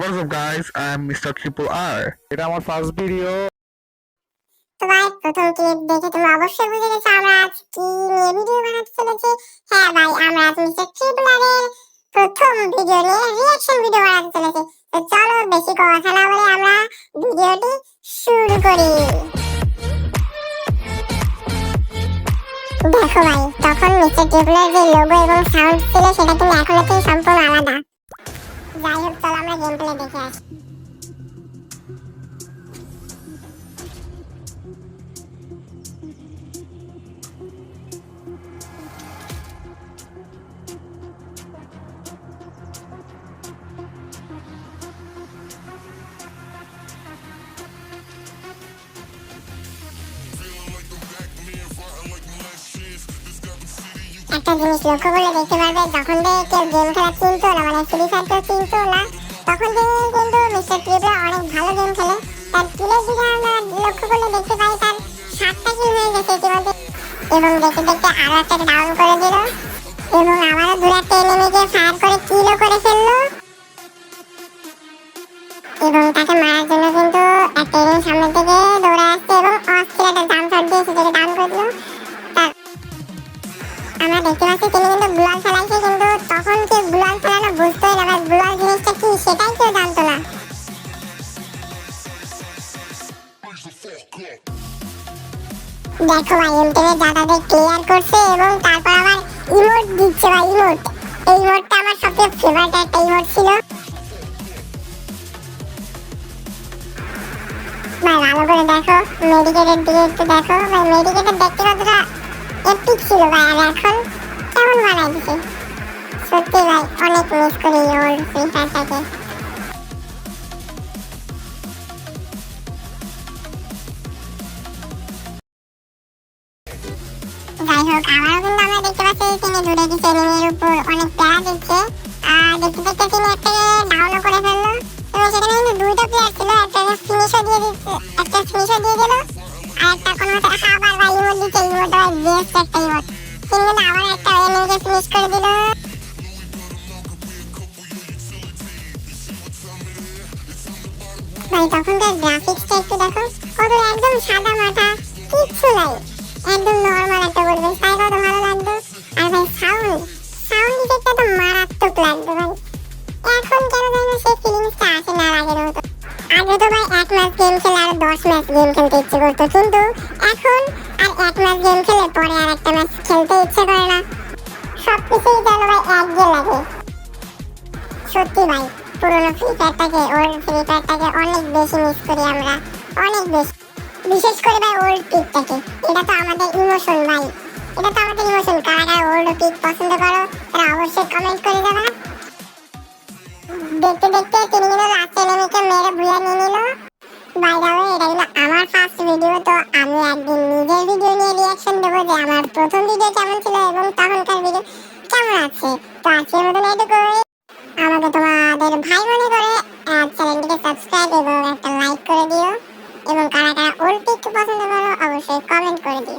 What's up guys? I'm Mr. Triple R. এটা আমার first video তো ভাই প্রথম ক্লিপ দেখে তুমি অবশ্যই বুঝে গেছো আমরা আজ কি নিয়ে ভিডিও বানাতে চলেছি হ্যাঁ ভাই আমরা আজ মিস্টার ট্রিপলারের প্রথম ভিডিও নিয়ে রিয়াকশন ভিডিও বানাতে চলেছি তো চলো বেশি কথা না বলে আমরা ভিডিওটি শুরু করি দেখো ভাই তখন মিস্টার ট্রিপলার যে লোগো এবং সাউন্ড ছিল সেটা কিন্তু এখন হোক চলো আমরা গেম প্লে দেখে আসি একটা জিনিস লক্ষ্য করলে দেখতে পারবে যখন থেকে কেউ গেম খেলা চিনতো না মানে ফ্রি ফায়ার কেউ চিনতো না তখন থেকে কিন্তু মিস্টার ট্রিপলা অনেক ভালো গেম খেলে। তার কিলের দিকে আমরা লক্ষ্য করলে দেখতে পাই তার সাতটা কিল হয়ে গেছে ইতিমধ্যে। এবং দেখতে দেখতে আরও একটা ডাউন করে দিল। এবং আবারও দু একটা এনিমিকে ফায়ার করে কিলও করে ফেলল। এবং তাকে মারার জন্য কিন্তু একটা এনিমি সামনে থেকে দৌড়ে আসছে এবং অস্থির একটা জাম্প শট দিয়ে সেটাকে ডাউন করে দিল। আমরা দেখতে পাচ্ছি তিনি কিন্তু গ্লোয়াল ফেলাইছে কিন্তু তখন কেউ গ্লোয়াল ফেলানো বুঝতোই না। বা কি সেটাই না। দেখো ভাই এমটিভি দাদাদের ক্লিয়ার করছে এবং তারপর আবার ইমোট দিচ্ছে ভাই ইমোট এই ইমোটটা আমার সবচেয়ে ফেভারিট একটা ইমোট ছিল। ভাই, ভালো করে দেখো মেডিকেটের দিকে একটু দেখো। ভাই মেডিকেটের দেখতে কতটা এপিক ছিল ভাই, আর এখন কেমন বানাই দিছে সত্যি ভাই, অনেক মিস করি ফ্রি ফায়ারটাকে যাই হোক আবারও কিন্তু আমরা দেখতে পাচ্ছি তিনি দূরে কিছু এনিমির উপর অনেক প্যারা দিচ্ছে। আর দেখতে দেখতে তিনি একটাকে ডাউনও করে ফেলল। এবং সেখানে কিন্তু দুইটা প্লেয়ার ছিল একটাকে ফিনিশও দিয়ে দিচ্ছে, একটা ফিনিশও দিয়ে দিল আর একটা কোনো মতে আবার ভাই ইমোট দিচ্ছে ইমোট ভাই বেস্ট একটা ইমোট তিনি কিন্তু আবার একটা এনিমিকে ফিনিশ করে দিল। একটু একদম সাদা মাথা, কিচ্ছু নাই। একদম নর্মাল পরিবেশ তাই কত ভালো লাগতো আর ভাই, সাউন্ড সাউন্ড ইফেক্টটা তো মারাত্মক লাগতো ভাই। এখন কেন জানি না সেই ফিলিংসটা আসে না আগের মতো। আগে তো ভাই এক ম্যাচ গেম খেলে আর দশ ম্যাচ গেম খেলতে ইচ্ছে করতো, কিন্তু এখন আর এক ম্যাচ গেম খেলে পরে আর একটা ম্যাচ খেলতে ইচ্ছে করে না। সব কিছুই যেন ভাই এক গে লাগে। সত্যি ভাই, পুরোনো ফ্রি ফায়ারটাকে ওল্ড ফ্রি ফায়ারটাকে অনেক বেশি মিস করি আমরা, অনেক বেশি। বিশেষ করে ভাই ওল্ড পিকটাকে এটা তো আমাদের ইমোশন ভাই। এটা তো আমাদের ইমোশন কারা কারা ওল্ড পিক পছন্দ করো, তারা অবশ্যই কমেন্ট করে দেবা। দেখতে দেখতে তিনি কিন্তু লাস্ট এনিমিকে মেরে ভুলে নিয়ে নিল। বাই দ্য ওয়ে এটা কিন্তু আমার ফার্স্ট ভিডিও তো আমি একদিন নিজের ভিডিও নিয়ে রিয়াকশন যে আমার প্রথম ভিডিও কেমন ছিল এবং তখনকার ভিডিও কেমন আছে। তো আজকের মতন আমাকে তোমাদের ভাই মনে করে চ্যানেলটিকে সাবস্ক্রাইব এবং একটা কোন পিক পছন্দ করো অবশ্যই কমেন্ট করে দিও।